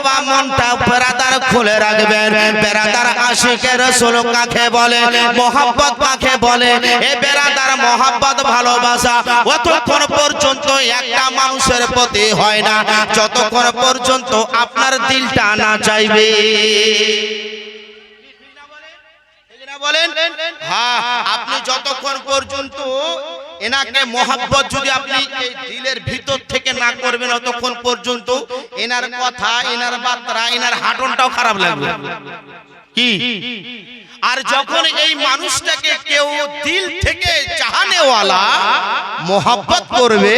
বাবা মনটা বেরাদার খুলে রাখবেন। বেরাদার আশিকের রসুল কাকে বলে? মোহাব্বত কাকে বলে? এ বেরাদার মোহাব্বত ভালোবাসা অতক্ষণ পর্যন্ত একটা মানুষের প্রতি হয় না। যতক্ষণ পর্যন্ত আপনার দিলটা না চাইবে। বলেন হ্যাঁ আপনি যতক্ষণ পর্যন্ত এনাকে মোহাব্বত যদি আপনি এই দিলের ভিতর থেকে না করবেন ততক্ষণ পর্যন্ত এনার কথা, এনার বার্তা, এনার হাঁটনটাও খারাপ লাগবে। কি? আর যখন এই মানুষটাকে কেউ দিল থেকে চাহানেওয়ালা মোহাব্বত করবে,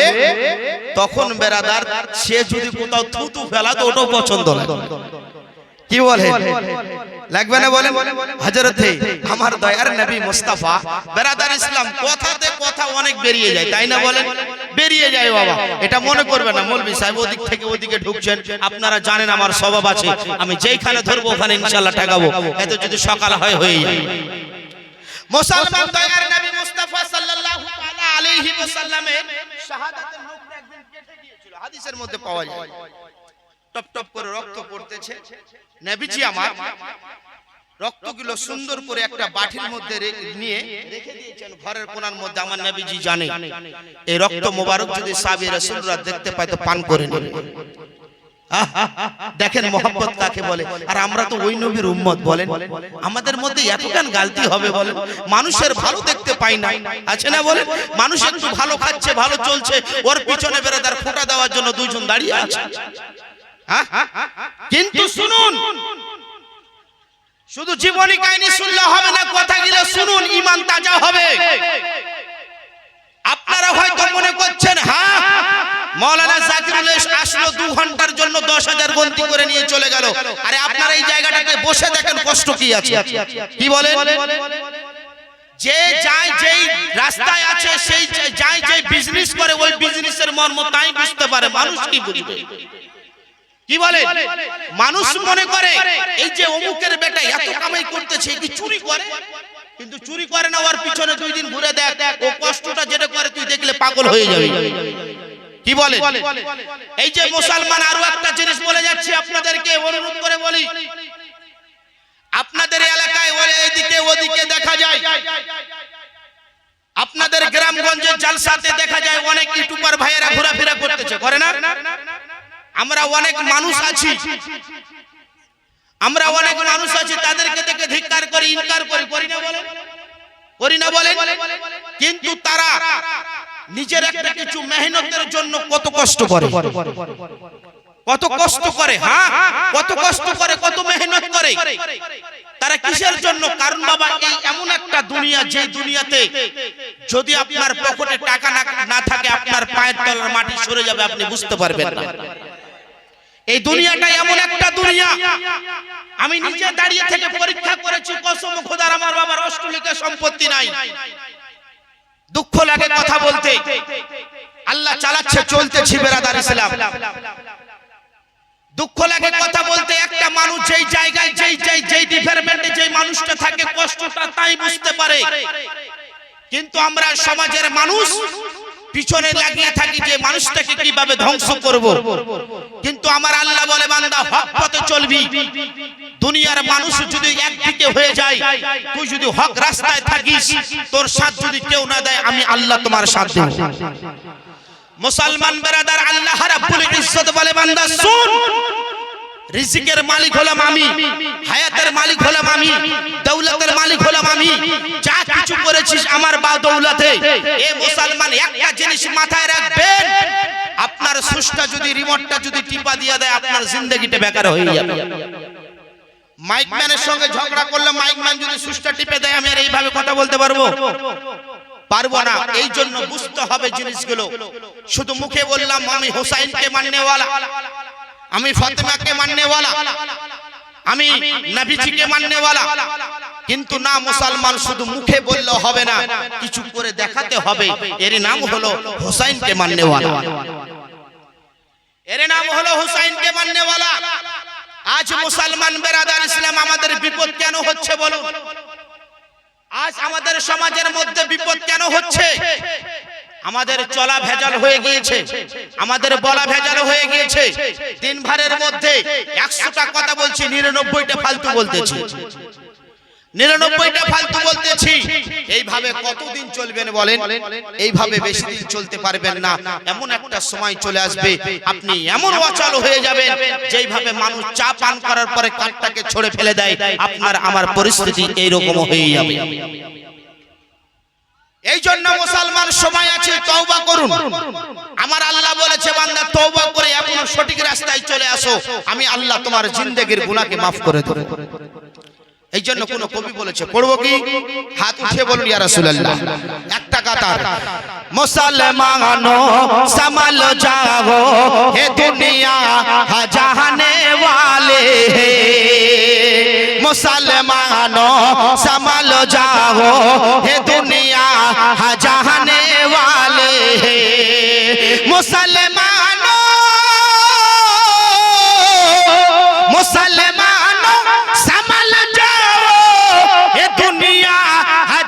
তখন বেরাদার, সে যদি কোথাও থুতু ফেলা তো ওটাও পছন্দ লাগে কি বলে? লাগবে না বলেন হজরতে আমার দয়ার নবী মুস্তাফা বেরাদার ইসলাম কথাতে কথা অনেক বেরিয়ে যায় তাই না বলেন বেরিয়ে যায় বাবা। এটা মনে করবে না মৌলবী সাহেব ওদিক থেকে ওদিকে ঢুকছেন। আপনারা জানেন আমার স্বভাব আছে। আমি যেইখানে ধরবো ওখানে ইনশাল্লাহ ঠেকাবো। এত যদি সকাল হয় হয়ে যায়। মুসলমান দয়ার নবী মুস্তাফা সাল্লাল্লাহু তাআলা আলাইহি ওয়াসাল্লামের শাহাদাতের মুখটা একদিন কেটে গিয়েছিল। হাদিসের মধ্যে পাওয়া যায়। টপ টপ করে রক্ত পড়তেছে। নবীজি আমার রক্তগুলো সুন্দর করে একটা বাটির মধ্যে নিয়ে রেখে দিয়েছেন ঘরের কোনার মধ্যে আমার নবীজি জানে। এই রক্ত মোবারক যদি সাহাবী রাসূলরা দেখতে পায় তো পান করে নেবে। দেখেন মোহাম্মত কাকে বলে? আর আমরা তো ওই নবীর উম্মত বলেন। আমাদের মধ্যে এতখান গালতি হবে বলেন। মানুষের ভালো দেখতে পাই না। আছে না বলেন? মানুষ একটু ভালো খাচ্ছে ভালো চলছে। ওর পিছনে বেড়াদার ফোঁটা দেওয়ার জন্য দুইজন দাঁড়িয়ে আছে? কিন্তু শুনুন। শুধু জীবনী কাহিনী শুনলে হবে না কথাগুলো শুনুন ইমান তাজা হবে। আপনারা হয়তো মনে করছেন হ্যাঁ মৌলানা জাকিরুল আসলো দু ঘণ্টার জন্য দশ হাজার গন্তি করে নিয়ে চলে গেল। আরে আপনারা এই জায়গাটাতে বসে দেখেন কষ্ট কি আছে। কি বলেন? যে যায় যেই রাস্তায় আছে সেই যায় বিজনেস করে ওই বিজনেসের মর্ম তাই বুঝতে পারে মানুষ কি বুঝবে? কি বলে? মানুষ মনে করে এই যে অমুকের বেটা এত কামাই করতেছে কি চুরি করে? কিন্তু চুরি করে না ওর পিছনে দুই দিন ঘুরে দেখ ও কষ্টটা যেটা করে তুই দেখলে পাগল হয়ে যাবে। কি বলে? এই যে মুসলমান আরও একটা জিনিস বলে যাচ্ছি আপনাদেরকে অনুরোধ করে বলি। আপনাদের এলাকায় ওরে এদিকে ওদিকে দেখা যায়। আপনাদের গ্রামগঞ্জের জালসাতে দেখা যায় অনেক ইউটিউবার ভাইয়েরা ঘোরাফেরা করতেছে করে না? আমরা অনেক মানুষ আছি। আমরা অনেক মানুষ আছি, তাদেরকে দেখে ধিক্কার করি, ইনকার করি করি না বলে করি না বলে কিন্তু তারা নিজের একটা কিছু মেহনতের জন্য কত কষ্ট করে। কত কষ্ট করে হ্যাঁ? কত কষ্ট করে, কত মেহনত করে। তারা কিসের জন্য? কারণ বাবা, এই এমন একটা দুনিয়া, যে দুনিয়াতে যদি আপনার পকেটে টাকা না থাকে, আপনার পায়ের তলার মাটি সরে যাবে, আপনি বুঝতে পারবেন না। এই দুনিয়াটা এমন একটা দুনিয়া। আমি নিজে দাঁড়িয়ে থেকে পরীক্ষা করেছি কসম খোদার আমার বাবার অষ্টলিকা সম্পত্তি নাই। দুঃখ লাগে কথা বলতে। আল্লাহ চালাচ্ছে চলতেছি বেরাদার ইসলাম দুঃখ লাগে কথা বলতে একটা মানুষ যেই জায়গায় যেই যেই যেই ডিপার্টমেন্টে যেই মানুষটা থাকে কষ্টটা তাই বুঝতে পারে। কিন্তু আমরা সমাজের মানুষ পিছনে লাগিয়ে থাকি যে মানুষটাকে কীভাবে ধ্বংস করব। কিন্তু আমার আল্লাহ বলে বান্দা হক পথে চলবি। দুনিয়ার মানুষ যদি একদিকে হয়ে যায় তুই যদি হক রাস্তায় থাকিস তোর সাথ যদি কেউ না দেয় আমি আল্লাহ তোমার সাথ দেব। মুসলমান বেরাদার আল্লাহ রাব্বুল ইজ্জত বলে বান্দা শুন। রিজিকের মালিক হলাম আমি, হায়াতের মালিক হলাম আমি, দৌলতের মালিক হলাম আমি। যা কিছু করেছিস আমার বা দৌলতে, এ মুসলমান, একটা জিনিস মাথায় রাখবেন, আপনার সুষ্টা যদি, রিমোটটা যদি টিপা দিয়ে দেয়, আপনার জিন্দগিটা বেকার হয়ে যাবে। মাইকম্যানের সঙ্গে ঝগড়া করলে মাইকম্যান যদি সুষ্টা টিপে দেয়, আমি আর এইভাবে কথা বলতে পারব? পারব না। এই জন্য বুঝতে হবে জিনিসগুলো। শুধু মুখে বললাম, আমি হোসাইনকে মাননেওয়ালা আমি ফাতেমাকে মাননেওয়ালা। আমি নবীজিকে মাননেওয়ালা। কিন্তু না মুসলমান শুধু মুখে বললে হবে না। কিছু করে দেখাতে হবে। এর নাম হলো হোসাইনকে মাননেওয়ালা। এর নাম হলো হোসাইনকে মাননেওয়ালা। আজ মুসলমান বেরাদার ইসলাম আমাদের বিপদ কেন হচ্ছে বলো আজ আমাদের সমাজের মধ্যে বিপদ কেন হচ্ছে? আমাদের চলা ভেজাল হয়ে গিয়েছে। আমাদের বলা ভেজাল হয়ে গিয়েছে। তিন ভারের মধ্যে একশোটা কথা বলছি নিরানব্বইটা ফালতু বলতেছি। নিরানব্বইটা ফালতু বলতেছি। এইভাবে কতদিন চলবেন বলেন? এইভাবে বেশি দিন চলতে পারবেন না। এমন একটা সময় চলে আসবে। আপনি এমন অচল হয়ে যাবেন যেইভাবে মানুষ চা পান করার পরে কাঠটাকে ছড়ে ফেলে দেয়। আপনার আমার পরিস্থিতি এইরকম হয়ে যাবে। এই জন্য মুসলমান সময় আছে তওবা করুন। আমার আল্লাহ বলেছে বান্দা তওবা করে এখনও সঠিক রাস্তায় চলে আসো। আমি আল্লাহ তোমার জিন্দেগির গুনাহকে মাফ করে দেব। এই জন্য কোন কবি বলেছে পড়ব কি? হাত উঠিয়ে বলুন ইয়া রাসূলুল্লাহ। একটা কাতার মুসলমানো সমল যাও হে দুনিয়া জাহানে वाले মুসলমানো সমল যাও হে कहा जाने वाले हैं मुसलमानो समल जाओ। ये दुनिया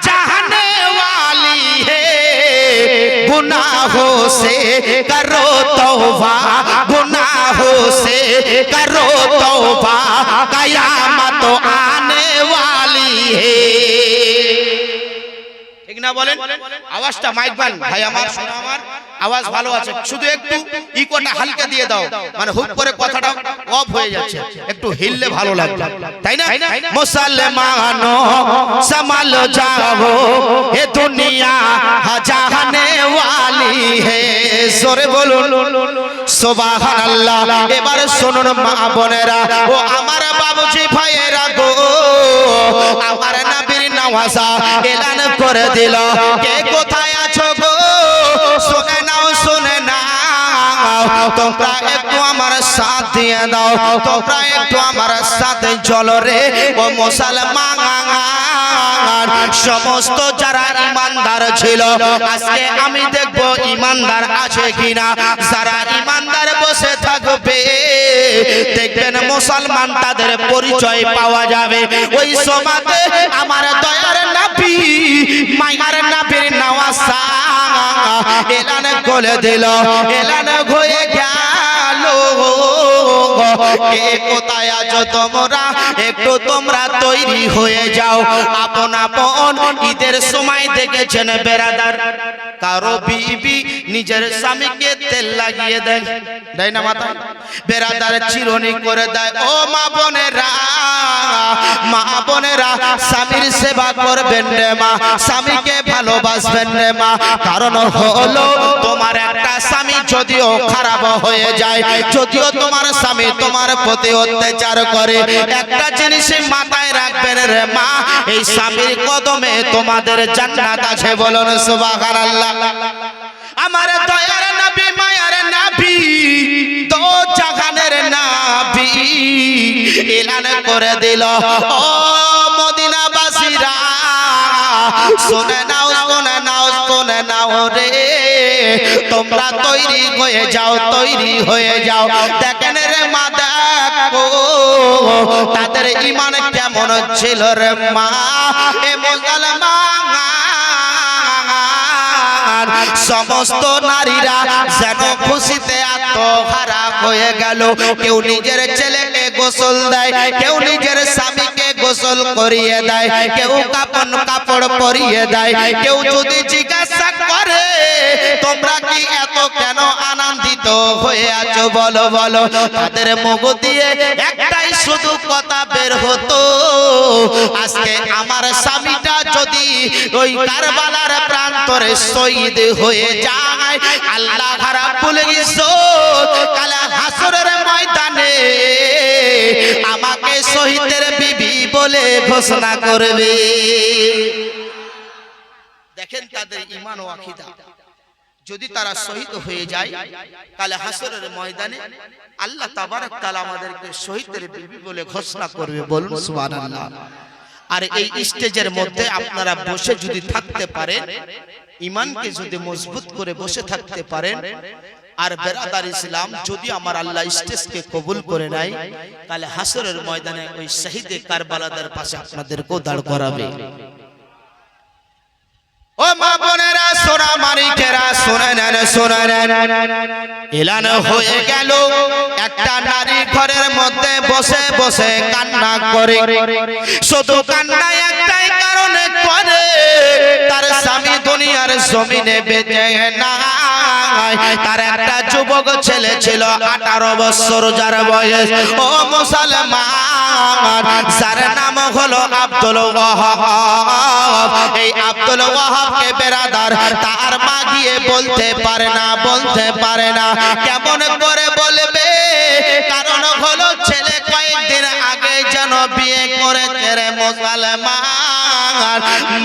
जाने वाली है। गुनाहों से करो तोबा, गुनाहों से करो तोबा। বলেন, আওয়াজটা মাইক বান। ভাই, আমার শোনো আমার, আওয়াজ ভালো আছে। শুধু একটু ইকোটা হালকা দিয়ে দাও। মানে হুপ করে কথাটা অফ হয়ে যাচ্ছে। একটু হিললে ভালো লাগবে। তাই না? মুসলমানো সমাল যাও হে দুনিয়া জাহানে ওয়ালি হে। জোরে বলুন। সুবহানাল্লাহ। এবার শুনুন মা বোনেরা ও আমার বাবুজি ভাইয়েরা নওয়াজা এলান করে দিল। কে কোথায় আছো গো? শুনে নাও, শুনে তোমরা একটু আমার সাথ দিয়ে দাও। তোমরা একটু আমার সাথে রে। ও মুসলমান। সমস্ত যারা ইমানদার ছিল, আজকে আমি দেখব ইমানদার আছে কিনা। যারা ইমানদার বসে থাকবে দেখবেন মুসলমান তাদের পরিচয় পাওয়া যাবে। ওই সমাজে আমার দয়ার নাপি মায়ার নাপির নাওয়াসা, এলান করে দিল, এলান গেল কে কোথায় তোমরা? একটু তোমরা তৈরি হয়ে যাও। আপন আপন ঈদের সময় দেখেছেন বেরাদার। কারও বিবি নিজের স্বামীকে তেল লাগিয়ে দেয়। দেয় না মাথা বেরাদার চিরনি করে দেয়। ও মা বোনেরা মা বোনেরা, স্বামীর সেবা করবেন রে মা, স্বামীকে ভালোবাসবেন রে মা। কারণ হলো তোমার একটা স্বামী যদিও খারাপ হয়ে যায়, যদিও তোমার স্বামী তোমার প্রতি অত্যাচার করে। একটা জিনিস মাথায় রাখবেন রে মা, এই স্বামীর কদমে তোমাদের জান্নাত আছে বলুন সুবহানাল্লাহ। আমার দয়ার নবী, মায়ার নবী তো জাগানের নবী এলান করে দিল। ও মদিনাবাসীরা, শুনে নাও শুনে নাও শুনে নাও রে। তোমরা তৈরি হয়ে যাও, তৈরি হয়ে যাও। দেখেন তাদের ইমান কেমন ছিল রে মা? এ মুসলমান, সমস্ত নারীরা যেন খুশিতে আত্মহারা হয়ে গেল। কেউ নিজের ছেলেকে গোসল দেয়, কেউ নিজের স্বামীকে গোসল করিয়ে দেয়, কেউ কাপন কাপড় পরিয়ে দেয়। কেউ যদি জিজ্ঞাসা করে, তোমরা কি এত কেন আনন্দিত হয়ে আছো? বলো বলো। তাদের মুখ দিয়ে শুধু কথা বের হতো। আজকে আমার স্বামীটা যদি ওই কারবালার প্রান্তরে শহীদ হয়ে যায়, আল্লাহ খারাপ বলে কালা হাসরের ময়দানে আমাকে শহীদের বিবি বলে ঘোষণা করবে। দেখেন তাদের ইমান ও আকিদা। যদি তারা শহীদ হয়ে যায়, তাহলে হাসরের ময়দানে আল্লাহ তাবারক তাআলা আমাদেরকে শহীদের বিবি বলে ঘোষণা করবে। বলুন সুবহানাল্লাহ। আর এই স্টেজের মধ্যে আপনারা বসে যদি থাকতে পারেন ইমানকে যদি মজবুত করে বসে থাকতে পারেন, আর বেরাদার ইসলাম যদি আমার আল্লাহ স্টেজকে কবুল করে নাই তাহলে হাসরের ময়দানে ওই শহীদে কারবালাদের পাশে আপনাদেরকেও দাঁড় করাবে। ও মা সোনা মালিকেরা শুনে নেন সোনা নেন এলান হয়ে গেল, একটা নারী ঘরের মধ্যে বসে বসে কান্না করে। শুধু কান্না জমিনে বেঁচে না তার একটা যুবক ছেলে ছিল, আঠারো বছর যার বয়স। ও মুসলমান, যার নাম হলো আব্দুল ওয়াহাব। এই আব্দুল ওয়াহাবকে বেরাদার তার মা গিয়ে বলতে পারে না, বলতে পারে না। কেমন করে বলবে? কারণ হলো ছেলে কয়েকদিন আগে যেন বিয়ে করে রে মুসলমান।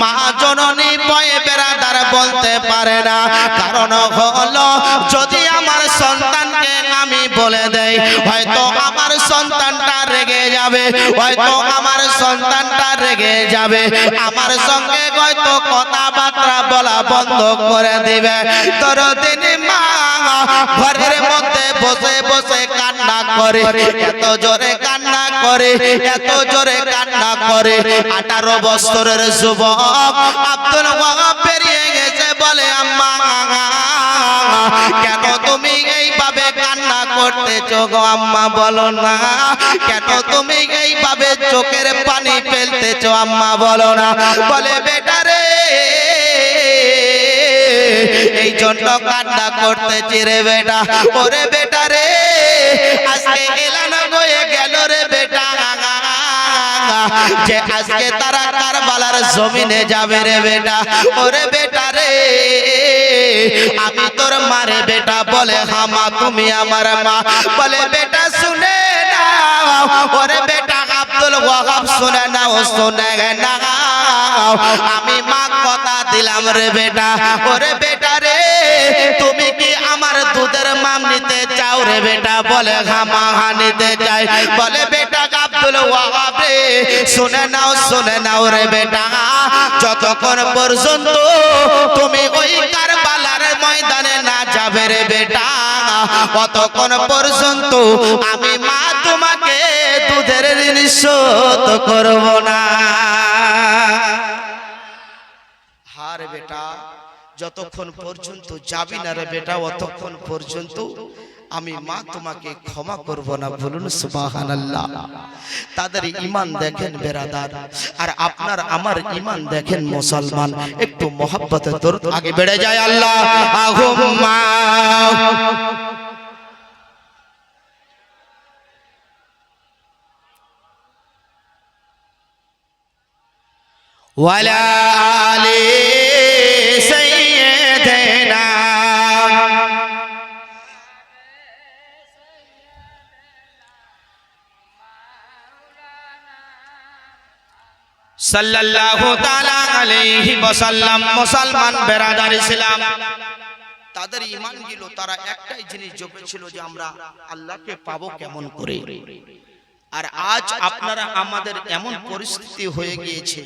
মা জননী বয়ে বেরাদার বলতে পারে না। কারণ হলো, যদি আমার সন্তানকে আমি বলে দেই, হয়তো আমার সন্তানটা রেগে যাবে, হয়তো আমার সন্তানটা রেগে যাবে। আমার সঙ্গে হয়তো কথাবার্তা বলা বন্ধ করে দিবে। তোর দিন মা ঘরের মধ্যে বসে বসে কান্না করে। এত জোরে কান্না করে, এত জোরে কান্না করে। আঠারো বছরের যুবক আব্দুল পেরিয়ে গেছে বলে, আম্মা, কেন তুমি এইভাবে কান্না করতেছো গো আম্মা, বলো না। কেন তুমি এইভাবে চোখের পানি ফেলতেছো আম্মা, বলো না। বলে এই জন্য কান্না করতেছি রে বেটা। ওরে বেটা রে, আজকে এলানো হয়ে গেল রে বেটা। যে আজকে তারা কারবালার জমিনে যাবে রে বেটা। ওরে বেটা রে, আমি তোর মারে বেটা বলে হামা, তুমি আমার মা। বলে, বেটা, শুনে না ওরে বেটা, আব্দুল ওয়াহাব, শুনে নাও, শুনে না আমি দিলাম রে বেটা। ওরে বেটা রে, তুমি কি আমার দুধের মাম নিতে চাও রে বেটা? বলে হা নিতে চাই। বলে বেটা আব্দুল ওয়াহাব রে, শুনে নাও শুনে নাও রে বেটা। যতক্ষণ পর্যন্ত তুমি ওই কারবালার ময়দানে না যাবে রে বেটা ততক্ষণ পর্যন্ত আমি মা তোমাকে দুধের ঋণ শোধ করব না। যতক্ষণ পর্যন্ত যাবি না রে বেটা অতক্ষণ পর্যন্ত আমি মা তোমাকে ক্ষমা করব না বলুন সুবহানাল্লাহ। তাদের ইমান দেখেন বেরাদার। আর আপনার আমার ইমান দেখেন মুসলমান। একটু মহব্বতের দরদ আগে বেড়ে যায় আল্লাহ। আহুম্মা। ওয়ালা আলে সাল্লাল্লাহু তাআলা আলাইহি ওয়াসাল্লাম মুসলমান বেরাদার ইসলাম। তাদের ঈমান গিল, তারা একটাই জিনিস জপেছিল যে আমরা আল্লাহকে পাবো কেমন করে। আর আজ আপনারা আমাদের এমন পরিস্থিতি হয়ে গিয়েছে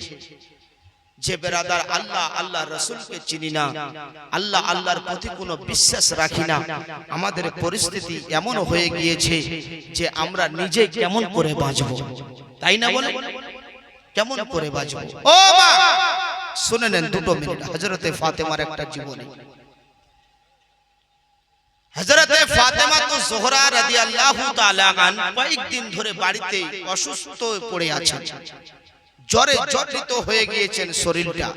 যে বেরাদার আল্লাহ আল্লাহ রসুলকে চিনি না, আল্লাহ আল্লাহর প্রতি কোনো বিশ্বাস রাখি না। আমাদের পরিস্থিতি এমন হয়ে গিয়েছে যে আমরা নিজে কেমন করে বাঁচব। তাই না বলে? কেমন করে বাঁচব ও মা! শুনে নেন দুটো মিনিট হজরতে ফাতেমার একটা জীবনী। ফাতেমা তো জোহরা রাদিয়াল্লাহু তাআলা আন কয়েকদিন ধরে বাড়িতে অসুস্থ পড়ে আছেন। জ্বরে জর্জরিত হয়ে গিয়েছেন শরীরটা।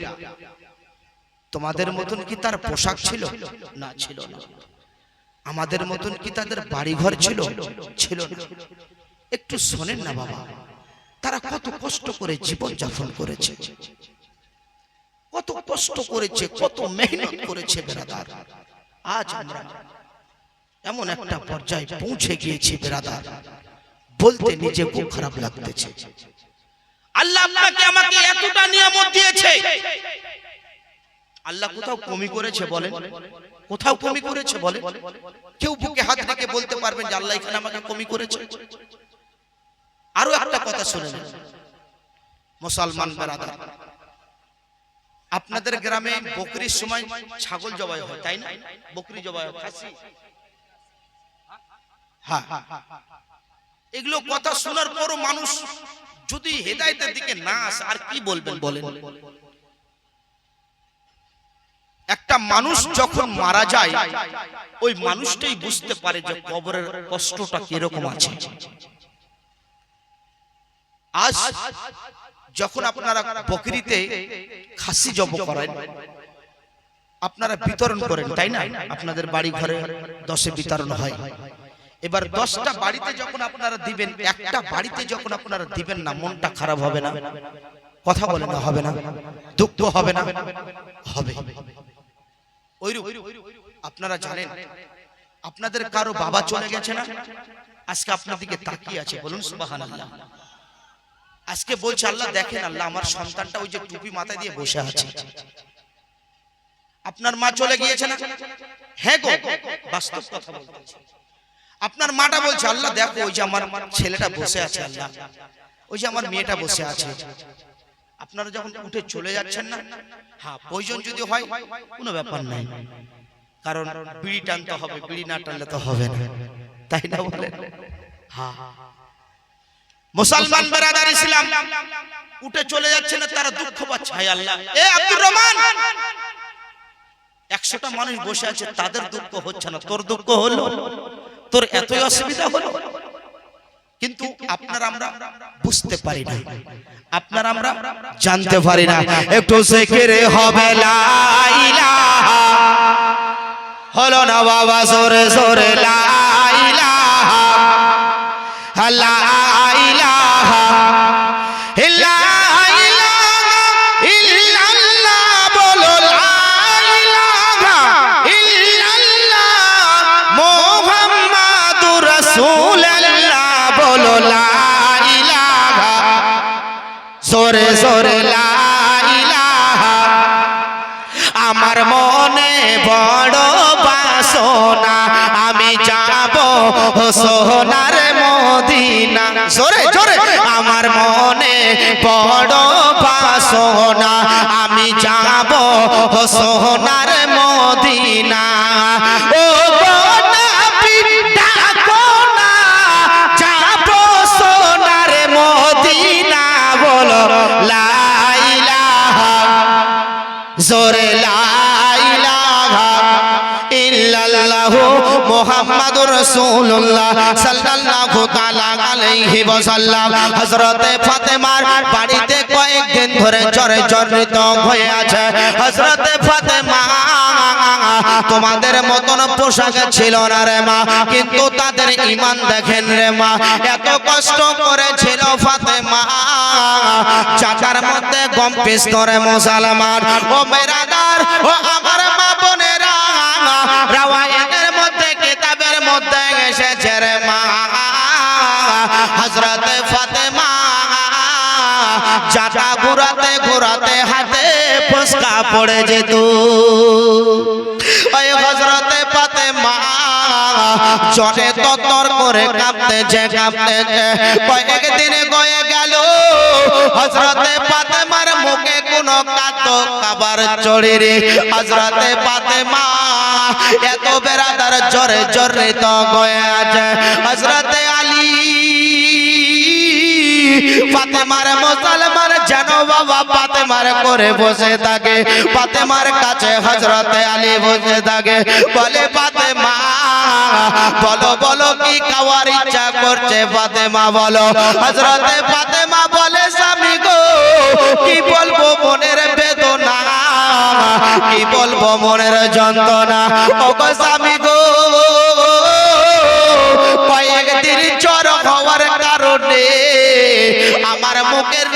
তোমাদের মতন কি তার পোশাক ছিল? না ছিল না। আমাদের মতন কি তাদের বাড়িঘর ছিল? ছিল না। একটু শোনেন না বাবা। তারা কত কষ্ট করে জীবন যাপন করেছে। কত কষ্ট করেছে, কত মেহনত করেছে বেরাদার আজ আমরা এমন একটা পর্যায়ে পৌঁছে গিয়েছি বেরাদার বলতে নিজে খুব খারাপ লাগতেছে। আল্লাহ আপনাকে আমাকে এতটা নিয়ামত দিয়েছে। আল্লাহ কোথাও কমি করেছে বলেন? কোথাও কমি করেছে বলে কেউ বুকে হাত রেখে বলতে পারবেন যে আল্লাহ এখানে আমাকে কমি করেছে। আরও একটা কথা শুনে মুসলমান বেরাদার, আপনাদের গ্রামে বকরির সময় ছাগল জবাই হয়, তাই না? বকরি জবাই হয় হ্যাঁ। এগুলো কথা শোনার পরও মানুষ যদি হেদায়তের দিকে না আসে, আর কি বলবেন বলেন? একটা মানুষ যখন মারা যায়, ওই মানুষটাই বুঝতে পারে যে কবরের কষ্টটা কীরকম আছে। আজ যখন আপনারা বকরিতে খাসি জব করেন, আপনারা বিতরণ করেন, তাই না? আপনাদের বাড়ি ঘরে দশে বিতরণ হয়। এবার দশটা বাড়িতে যখন আপনারা দিবেন, একটা বাড়িতে যখন আপনারা দিবেন না, মনটা খারাপ হবে না? কথা বলে না, হবে না? দুঃখ হবে না? হবে। আপনারা জানেন, আপনাদের কারও বাবা চলে গেছে না? আজকে আপনার দিকে তাকিয়ে আছে, বলুন আল্লাহ আজকে বলছে আল্লাহ দেখেন আল্লাহ আমার সন্তানটা ওই যে টুপি মাথায় দিয়ে বসে আছে। আপনার মা চলে গিয়েছে না? হ্যাঁ গো বাস্তব কথা বলতেছি আপনার মাটা বলছে আল্লাহ দেখো ওই যে আমার ছেলেটা বসে আছে আল্লাহ। ওই যে আমার মেয়েটা বসে আছে। আপনারা যখন উঠে চলে যাচ্ছেন না হ্যাঁ প্রয়োজন যদি হয় কোনো ব্যাপার নাই। কারণ বিড়ি টানতে হবে বিড়ি না টানলে তো হবে না। তাই না বলেন? হ্যাঁ। মুসলমান বেরাদার ইসলাম, উঠে চলে যাচ্ছে না, তারা দুঃখ পাচ্ছে। হায় আল্লাহ। এ আব্দুর রহমান! একশোটা মানুষ বসে আছে, তাদের দুঃখ হচ্ছে না। তোর দুঃখ হলো, তোর এতই অসুবিধা হলো। কিন্তু আপনার আমরা বুঝতে পারি না। আপনার আমরা জানতে পারি না। একটু সেকেরে হবে, লা ইলাহা। হলো না বাবা সরে সরে লা ইলাহা। লা ইলাহা লা ইলাহা। আমার মনে বড় বাসনা, আমি যাব সোনার মদিনা। জোরে জোরে, আমার মনে বড় বাসনা, আমি যাব সোনার মদিনা। ইল্লাল্লাহু মুহাম্মাদুর রাসূলুল্লাহ সাল্লাল্লাহু তাআলা আলাইহি ওয়াসাল্লাম। হযরতে ফাতেমার বাড়িতে কয়েকদিন ধরে জ্বরে জর্জরিত হয়ে আছে। হযরতে ফাতেমা, তোমাদের মতন পোশাক ছিল না রে মা, কিন্তু তাদের ঈমান দেখেন রে মা। এত কষ্ট করেছিল ফাতেমা। চাকার মধ্যে গম পিস করে মুসলমান। ও মেরাদার ও ঘুরাতে ঘুরাতে হাতে ফসকা পড়ে যেত। ওই হযরতে ফাতেমা চটে তত্তর করে কাঁপতেছে কাঁপতেছে। কয়েকদিন গয়ে গেল, হযরতে ফাতেমার মুখে কোনো কাতো খাবার চড়ে রে হযরতে ফাতেমা এত বেরাদার, জরে জরে তো গয়ে আছে। হযরতে আলী ফাতেমার মুসলমান যেন বাবা ফাতেমার করে বসে থাকে। ফাতেমার কাছে হজরতে আলী বসে থাকে। বলে, ফাতেমা, বলো বলো, কি খাওয়ার ইচ্ছা করছে ফাতেমা, বলো। হজরতে ফাতেমা বলে, স্বামী গো, কি বলব মনের বেদনা? কি বলব মনের যন্ত্রণা? ও গো স্বামী গো, কয়েকদিন জ্বর হওয়ার কারণে আমার মুখের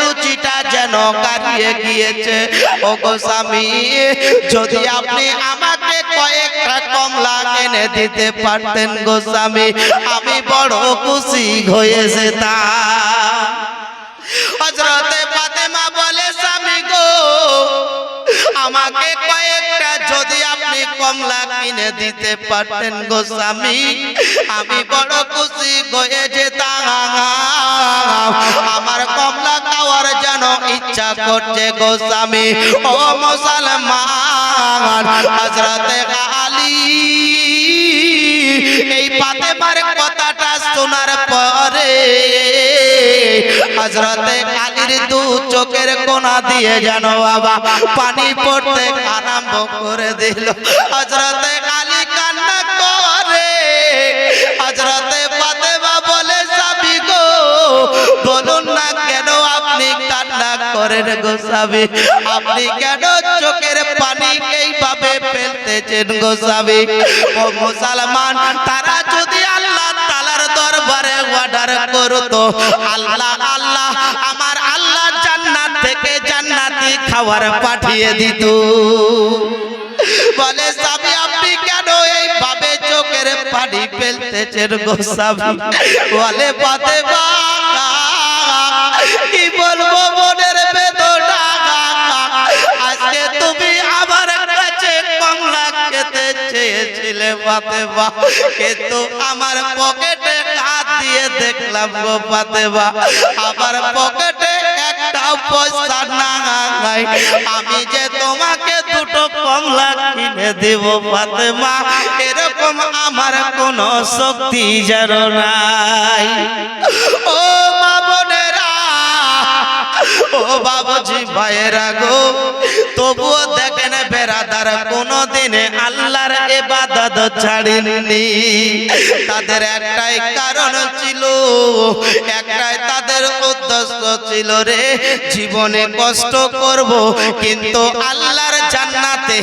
কারিয়ে গিয়েছে। ও গো যদি আপনি আমাকে কয়েকটা কমলা এনে দিতে পারতেন গো স্বামী, আমি বড় খুশি হয়ে যেতাম। হজরতে ফাতেমা বলে, স্বামী গো, আমাকে কয়েকটা যদি আপনি কমলা কিনে দিতে পারতেন গো স্বামী, আমি বড় খুশি হয়ে যেতাম। করছে গো স্বামী। ও মুসলমান হজরতে আলী। এই ফাতেমার কথাটা শোনার পরে হজরতে আলীর দু চোখের কোনা দিয়ে জানো বাবা পানি পড়তে আরম্ভ করে দিল। হজরতে করেন গো সাবি আপনি কেন চোখের পানি এইভাবে ফেলতেছেন গো সাবি ও মুসলমান, তারা যদি আল্লাহ তালার দরবারে অর্ডার করতো, আল্লাহ আল্লাহ, আমার আল্লাহ জান্নাত থেকে জান্নাতি খাবার পাঠিয়ে দিত। বলে, সাবি, আপনি কেন এইভাবে চোখের পানি ফেলতেছেন গো সাবি বলে পাতে কি কমলা চেয়েছিলে পাতে বা কিন্তু আমার পকেটে হাত দিয়ে দেখলাম গো পাতে বা আমার পকেটে একটা পয়সা না, নাই। আমি যে তোমাকে দুটো কমলা কিনে দেব ফাতেমা, এরকম আমার কোনো শক্তি যেন নাই। ও মা বোনেরা, ও বাবুজি ভাইয়েরা গো, তবুও দেখেন বেড়াদার কোনদিনে আল্লাহর এবাদত ছাড়েননি। তাদের একটাই কারণ ছিল, একটাই তাদের উদ্দেশ্য ছিল রে, জীবনে কষ্ট করব, কিন্তু আল্লাহর জান্নাতে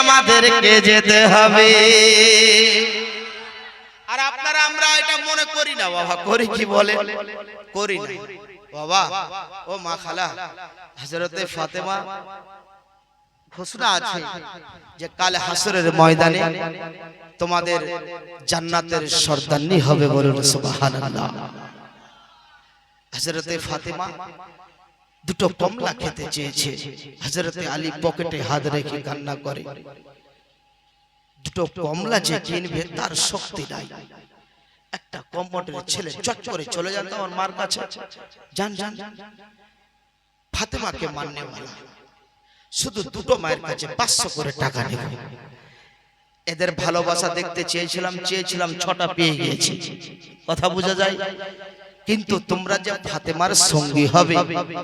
আমাদেরকে যেতে হবে। আর আপনারা, আমরা এটা মনে করি না, বাবা, করি কি বলে? করি না। বাবা, ও মা খালা হজরতে ফাতেমা ঘোষণা আছে যে কাল হাসরের ময়দানে তোমাদের জান্নাতের সর্দান্নি হবে বলুন সুবহানাল্লাহ। হজরতে ফাতেমা দুটো কমলা খেতে চেয়েছে। হজরতে আলী পকেটে হাত রেখে কান্না করে। দুটো কমলা যে কিনবে তার শক্তি নাই। একটা কম্পাউন্ডের ছেলে চট করে চলে যান তো আমার মার কাছে। যান যান ফাতেমাকে वाला শুধু দুটো মায়ের কাছে পাঁচশো করে টাকা নেব। এদের ভালোবাসা দেখতে চেয়েছিলাম চেয়েছিলাম, ছটা পেয়ে গিয়েছি। কথা বোঝা যায়? কিন্তু তোমরা যে ফাতেমার সঙ্গী হবে